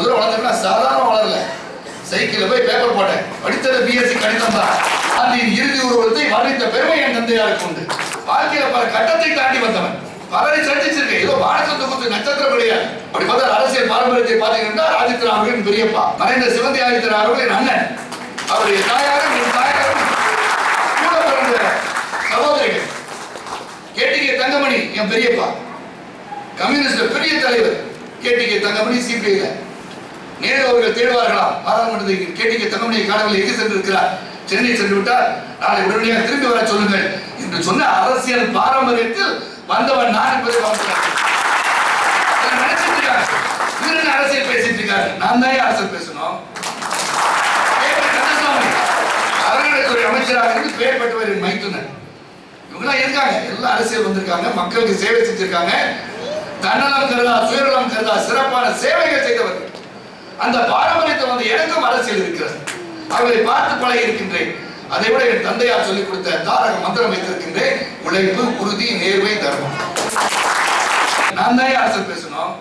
அவ்வளவு தூரம் சாதாரண வளரல. சைக்கிள் போய் பேப்பர் போட்டேன். படித்தது பிஎஸ்சி கணிதம் தான். காந்தியின் இறுதி உருவத்தை வர்ணித்த பெருமை என் தந்தையாருக்கு உண்டு. வாழ்க்கையில பல கட்டத்தை தாண்டி வந்தவன். பலரை சந்திச்சிருக்கேன். ஏதோ வானத்தை தொகுத்து நட்சத்திரம் கிடையாது அப்படி பார்த்தா அரசியல் பாரம்பரியத்தை பார்த்தீங்கன்னா ஆதித்யன் அவர்களின் பெரியப்பா. மறைந்த சிவந்தி ஆதித்யன் அவர்களின் அண்ணன். அவருடைய தாயாரும் என் தாயாரும் கூட பிறந்த சகோதரிகள். கேட்டிகே தங்கமணி என் பெரியப்பா. கம்யூனிஸ்ட் பெரிய தலைவர். கேட்டிகே தங்கமணி சிபிஐல நேரு அவர்கள் தேடுவார்களா? பாராளுமன்றத்தை கேட்டிகே தங்கமணியை காணவில்லை. எங்கு சென்றிருக்கிறார்? சென்னை சென்று விட்டால் நாளை உடனடியாக திரும்பி வர சொல்லுங்கள் என்று சொன்ன அரசியல் பாரம்பரியத்தில் வந்தவன் நான் என்பதை பார்க்கிறார் அரசியல் பேசிட்டு இருக்காரு? நான் தான் அரசியல் பேசணும்? அறநிலைத்துறை அமைச்சராக இருந்து பெயர் பெற்றவர் என் மைத்துனர் இவங்களாம் இருக்காங்க? எல்லாம் அரசியல் வந்திருக்காங்க. மக்களுக்கு சேவை செஞ்சிருக்காங்க. தன்னலம் கருதா சுயநலம் கருதா சிறப்பான சேவைகள் செய்தவர்கள். அந்த பாரம்பரியத்தை வந்து எனக்கும் அரசியல் இருக்கிறது. அவர்களை பார்த்து பழகி இருக்கின்றேன் அதை விட என் தந்தையார் சொல்லிக் கொடுத்த தாரக மந்திரம் வைத்திருக்கின்றேன். உழைப்பு உறுதி நேர்மை தர்மம். நான் தான் அரசு பேசணும்.